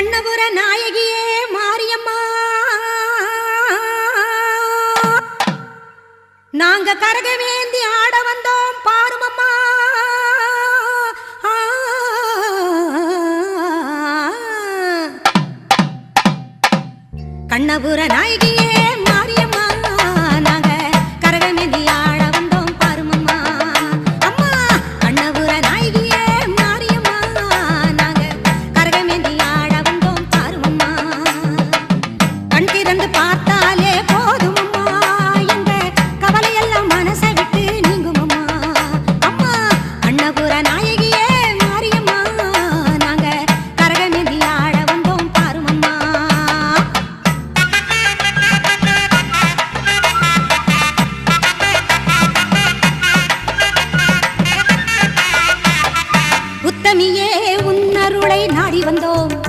கண்ணபுர நாயகியே மாரியம்மா. நாங்க கரகவேந்தி ஆட வந்தோம் பாருமம்மா. கண்ணபுர நாயகியே அஷ்டமியே உன்னருளை நாடி வந்தோம்.